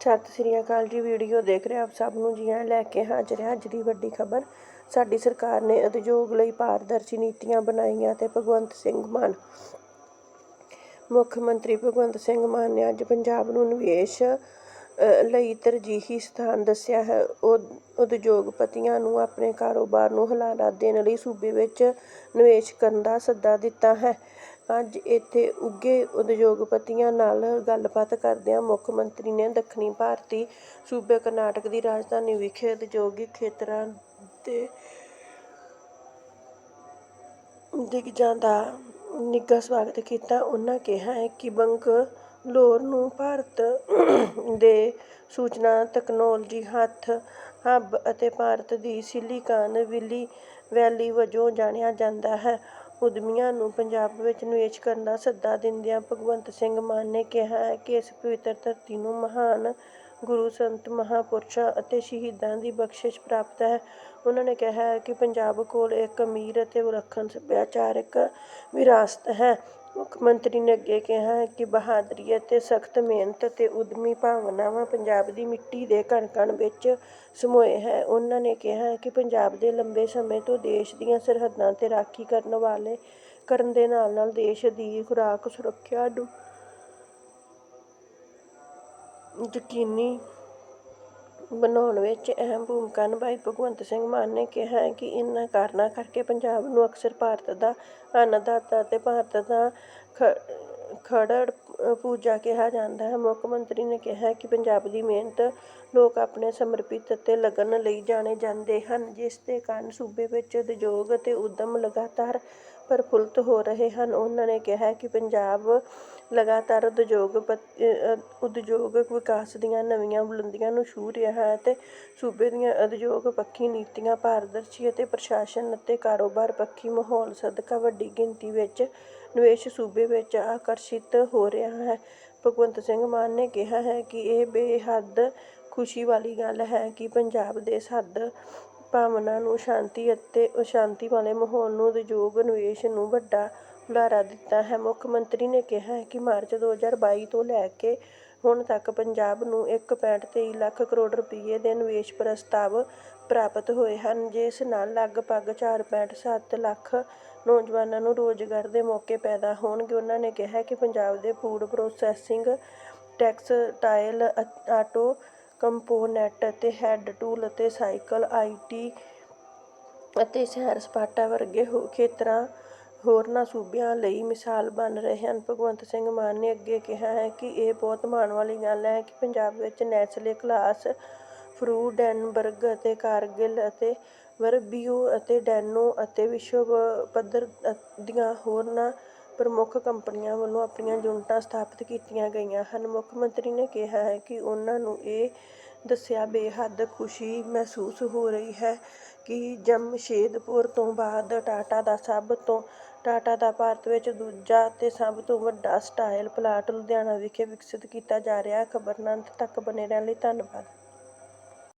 ਸਤਿ ਸ੍ਰੀ ਅਕਾਲ ਜੀ ਵੀਡੀਓ ਦੇਖ ਰਹੇ ਆਪ ਸਭ ਨੂੰ ਜੀ ਆਇਆਂ ਲੈ ਕੇ ਹਾਜ਼ਰ ਹਾਂ ਅੱਜ ਦੀ ਵੱਡੀ ਖਬਰ। ਸਾਡੀ ਸਰਕਾਰ ਨੇ ਉਦਯੋਗ ਲਈ ਪਾਰਦਰਸ਼ੀ ਨੀਤੀਆਂ ਬਣਾਈਆਂ ਤੇ ਭਗਵੰਤ ਸਿੰਘ ਮਾਨ, ਮੁੱਖ ਮੰਤਰੀ ਭਗਵੰਤ ਸਿੰਘ ਮਾਨ ਨੇ ਅੱਜ ਪੰਜਾਬ ਨੂੰ ਨਿਵੇਸ਼ ਲਈ ਤਰਜੀਹੀ ਸਥਾਨ ਦੱਸਿਆ ਹੈ। ਉਦ- ਉਦਯੋਗਪਤੀਆਂ ਨੂੰ ਆਪਣੇ ਕਾਰੋਬਾਰ ਨੂੰ ਹੁਲਾਰਾ ਦੇਣ ਲਈ ਸੂਬੇ ਵਿੱਚ ਨਿਵੇਸ਼ ਕਰਨ ਦਾ ਸੱਦਾ ਦਿੱਤਾ ਹੈ। ਅੱਜ ਇੱਥੇ ਉੱਘੇ ਉਦਯੋਗਪਤੀਆਂ ਨਾਲ ਗੱਲਬਾਤ ਕਰਦਿਆਂ ਮੁੱਖ ਮੰਤਰੀ ਨੇ ਦੱਖਣੀ ਭਾਰਤੀ ਸੂਬੇ ਕਰਨਾਟਕ ਦੀ ਰਾਜਧਾਨੀ ਵਿਖੇ ਉਦਯੋਗਿਕ ਖੇਤਰਾਂ ਦੇ ਦਿਗਜਾਂ ਦਾ ਨਿੱਘਾ ਸਵਾਗਤ ਕੀਤਾ। ਉਹਨਾਂ ਕਿਹਾ ਹੈ ਕਿ ਬੰਗਲੌਰ ਨੂੰ ਭਾਰਤ ਦੇ ਸੂਚਨਾ ਤਕਨਾਲੋਜੀ ਹੱਥ, ਹੱਬ ਅਤੇ ਭਾਰਤ ਦੀ ਸਿਲੀਕਾਨ ਵਿਲੀ ਵੈਲੀ ਵਜੋਂ ਜਾਣਿਆ ਜਾਂਦਾ ਹੈ। ਉਦਮੀਆਂ ਨੂੰ ਪੰਜਾਬ ਵਿੱਚ ਨਿਵੇਸ਼ ਕਰਨ ਦਾ ਸੱਦਾ ਦਿੰਦਿਆਂ ਭਗਵੰਤ ਸਿੰਘ ਮਾਨ ਨੇ ਕਿਹਾ ਹੈ ਕਿ ਇਸ ਪਵਿੱਤਰ ਧਰਤੀ ਨੂੰ ਮਹਾਨ ਗੁਰੂ ਸੰਤ ਮਹਾਪੁਰਸ਼ਾਂ ਅਤੇ ਸ਼ਹੀਦਾਂ ਦੀ ਬਖਸ਼ਿਸ਼ ਪ੍ਰਾਪਤ ਹੈ। ਉਹਨਾਂ ਨੇ ਕਿਹਾ ਹੈ ਕਿ ਪੰਜਾਬ ਕੋਲ ਇੱਕ ਅਮੀਰ ਅਤੇ ਵਿਲੱਖਣ ਸੱਭਿਆਚਾਰਕ ਵਿਰਾਸਤ ਹੈ। ਮੁੱਖ ਮੰਤਰੀ ਨੇ ਅੱਗੇ ਕਿਹਾ ਹੈ ਕਿ ਬਹਾਦਰੀ ਅਤੇ ਸਖਤ ਮਿਹਨਤ ਅਤੇ ਉਦਮੀ ਭਾਵਨਾਵਾਂ ਪੰਜਾਬ ਦੀ ਮਿੱਟੀ ਦੇ ਕਣ ਕਣ ਵਿੱਚ ਸਮੋਏ ਹੈ। ਉਹਨਾਂ ਨੇ ਕਿਹਾ ਕਿ ਪੰਜਾਬ ਦੇ ਲੰਬੇ ਸਮੇਂ ਤੋਂ ਦੇਸ਼ ਦੀਆਂ ਸਰਹੱਦਾਂ ਤੇ ਰਾਖੀ ਕਰਨ ਵਾਲੇ, ਕਰਨ ਦੇ ਨਾਲ ਨਾਲ ਦੇਸ਼ ਦੀ ਖੁਰਾਕ ਸੁਰੱਖਿਆ ਨੂੰ ਯਕੀਨੀ ਬਣਾਉਣ ਵਿੱਚ ਅਹਿਮ ਭੂਮਿਕਾ ਨਿਭਾਈ। ਭਗਵੰਤ ਸਿੰਘ ਮਾਨ ਨੇ ਕਿਹਾ ਹੈ ਕਿ ਇਨ੍ਹਾਂ ਕਾਰਨਾਂ ਕਰਕੇ ਪੰਜਾਬ ਨੂੰ ਅਕਸਰ ਭਾਰਤ ਦਾ ਅੰਨਦਾਤਾ ਅਤੇ ਭਾਰਤ ਦਾ ਖ- ਖੜੜ ਪੂਜਾ ਕਿਹਾ ਜਾਂਦਾ ਹੈ। ਮੁੱਖ ਮੰਤਰੀ ਨੇ ਕਿਹਾ ਕਿ ਪੰਜਾਬ ਦੀ ਮਿਹਨਤ ਲੋਕ ਆਪਣੇ ਸਮਰਪਿਤ ਅਤੇ ਲਗਨ ਲਈ ਜਾਣੇ ਜਾਂਦੇ ਹਨ, ਜਿਸ ਦੇ ਕਾਰਨ ਸੂਬੇ ਵਿੱਚ ਉਦਯੋਗ ਅਤੇ ਉੱਦਮ ਲਗਾਤਾਰ ਪ੍ਰਫੁੱਲਤ ਹੋ ਰਹੇ ਹਨ। ਉਹਨਾਂ ਨੇ ਕਿਹਾ ਕਿ ਪੰਜਾਬ ਲਗਾਤਾਰ ਉਦਯੋਗ ਉਦਯੋਗ ਵਿਕਾਸ ਦੀਆਂ ਨਵੀਆਂ ਬੁਲੰਦੀਆਂ ਨੂੰ ਛੂਹ ਰਿਹਾ ਹੈ ਅਤੇ ਸੂਬੇ ਦੀਆਂ ਉਦਯੋਗ ਪੱਖੀ ਨੀਤੀਆਂ ਪਾਰਦਰਸ਼ੀ ਅਤੇ ਪ੍ਰਸ਼ਾਸਨ ਅਤੇ ਕਾਰੋਬਾਰ ਪੱਖੀ ਮਾਹੌਲ ਸਦਕਾ ਵੱਡੀ ਗਿਣਤੀ ਵਿੱਚ ਨਿਵੇਸ਼ ਸੂਬੇ ਵਿੱਚ ਆਕਰਸ਼ਿਤ ਹੋ ਰਿਹਾ ਹੈ। ਭਗਵੰਤ ਸਿੰਘ ਮਾਨ ਨੇ ਕਿਹਾ ਹੈ ਕਿ ਇਹ ਬੇਹੱਦ ਖੁਸ਼ੀ ਵਾਲੀ ਗੱਲ ਹੈ ਕਿ ਪੰਜਾਬ ਦੇ ਸੱਦ ਭਾਵਨਾ ਨੂੰ ਸ਼ਾਂਤੀ ਅਤੇ ਸ਼ਾਂਤੀ ਵਾਲੇ ਮਾਹੌਲ ਨੂੰ ਉਦਯੋਗ ਨਿਵੇਸ਼ ਨੂੰ ਵੱਡਾ ਹੁਲਾਰਾ ਦਿੱਤਾ ਹੈ। ਮੁੱਖ ਮੰਤਰੀ ਨੇ ਕਿਹਾ ਹੈ ਕਿ ਮਾਰਚ 2022 ਤੋਂ ਲੈ ਕੇ ਹੁਣ ਤੱਕ ਪੰਜਾਬ ਨੂੰ 1.23 ਲੱਖ ਕਰੋੜ ਰੁਪਏ ਦੇ ਨਿਵੇਸ਼ ਪ੍ਰਸਤਾਵ ਪ੍ਰਾਪਤ ਹੋਏ ਹਨ, ਜਿਸ ਨਾਲ ਲਗਭਗ 4.7 ਲੱਖ ਨੌਜਵਾਨਾਂ ਨੂੰ ਰੋਜ਼ਗਾਰ ਦੇ ਮੌਕੇ ਪੈਦਾ ਹੋਣਗੇ। ਉਹਨਾਂ ਨੇ ਕਿਹਾ ਕਿ ਪੰਜਾਬ ਦੇ food processing, textile uh- auto component ਅਤੇ ਹੈੱਡ ਟੂਲ ਅਤੇ ਸਾਈਕਲ ਆਈਟੀ ਅਤੇ ਸੈਰ ਸਪਾਟਾ ਵਰਗੇ ਹੋ, ਖੇਤਰਾਂ ਹੋਰਨਾਂ ਸੂਬਿਆਂ ਲਈ ਮਿਸਾਲ ਬਣ ਰਹੇ ਹਨ। ਭਗਵੰਤ ਸਿੰਘ ਮਾਨ ਨੇ ਅੱਗੇ ਕਿਹਾ ਹੈ ਕਿ ਇਹ ਬਹੁਤ ਮਾਣ ਵਾਲੀ ਗੱਲ ਹੈ ਕਿ ਪੰਜਾਬ ਵਿੱਚ ਨੈਸਲੇ ਕਲਾਸ, ਫਰੂਡੈਨਬਰਗ ਅਤੇ ਕਾਰਗਿਲ ਅਤੇ ਵਰਬੀਓ ਅਤੇ ਡੈਨੋ ਅਤੇ ਵਿਸ਼ਵ ਪੱਧਰ ਦੀਆਂ ਹੋਰਨਾਂ ਪ੍ਰਮੁੱਖ ਕੰਪਨੀਆਂ ਵੱਲੋਂ ਆਪਣੀਆਂ ਯੂਨਿਟਾਂ ਸਥਾਪਿਤ ਕੀਤੀਆਂ ਗਈਆਂ ਹਨ। ਮੁੱਖ ਮੰਤਰੀ ਨੇ ਕਿਹਾ ਹੈ ਕਿ ਉਹਨਾਂ ਨੂੰ ਇਹ ਦੱਸਿਆ ਬੇਹੱਦ ਖੁਸ਼ੀ ਮਹਿਸੂਸ ਹੋ ਰਹੀ ਹੈ ਕਿ ਜਮਸ਼ੇਦਪੁਰ ਤੋਂ ਬਾਅਦ ਟਾਟਾ ਦਾ ਸਭ ਤੋਂ, ਟਾਟਾ ਦਾ ਭਾਰਤ ਵਿੱਚ ਦੂਜਾ ਅਤੇ ਸਭ ਤੋਂ ਵੱਡਾ ਸਟਾਈਲ ਪਲਾਟ ਲੁਧਿਆਣਾ ਵਿਖੇ ਵਿਕਸਿਤ ਕੀਤਾ ਜਾ ਰਿਹਾ ਹੈ। ਖਬਰ ਅੰਤ ਤੱਕ ਬਨੇ ਰਹਿਣ ਲਈ ਧੰਨਵਾਦ।